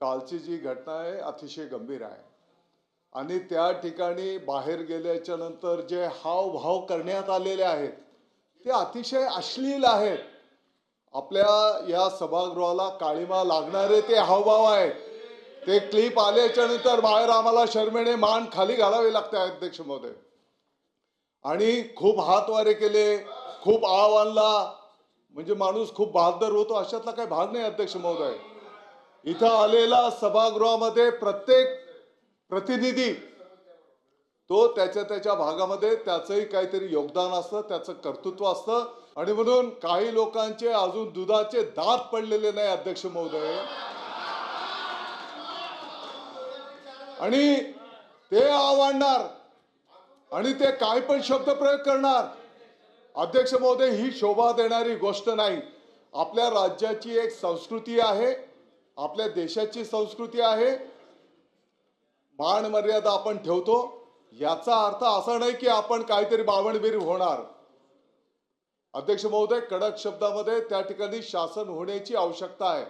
कालची जी घटना आहे अतिशय गंभीर आहे. आणि त्या ठिकाणी बाहेर गेल्याच्यानंतर जे हावभाव करण्यात आलेले आहेत ते अतिशय अश्लील आहेत. आपल्या या सभागृहाला काळीमा लागणारे ते हावभाव आहेत. ते क्लिप आल्याच्यानंतर बाहेर आम्हाला शर्मेने मान खाली घालावे लागते अध्यक्ष महोदय. आणि खूप हातवारे केले खूप आव आणला. म्हणजे माणूस खूप बहादर होतो अशातला काही भाग नाही अध्यक्ष महोदय. इथं आलेला सभागृहामध्ये प्रत्येक प्रतिनिधी तो त्याच्या त्याच्या भागामध्ये त्याचंही काहीतरी योगदान असतं त्याचं कर्तृत्व असतं. आणि म्हणून काही लोकांचे अजून दुधाचे दात पडलेले नाही अध्यक्ष महोदय. आणि ते आव्हाडणार आणि ते काय पण शब्द प्रयोग करणार. अध्यक्ष महोदय ही शोभा देणारी गोष्ट नाही. आपल्या राज्याची एक संस्कृती आहे. आपल्या देशाची संस्कृती आहे. मान मर्यादा आपण ठेवतो. याचा अर्थ असा नाही की आपण काहीतरी बावणबीर होणार. अध्यक्ष महोदय कडक शब्दामध्ये त्या ठिकाणी शासन होण्याची आवश्यकता आहे.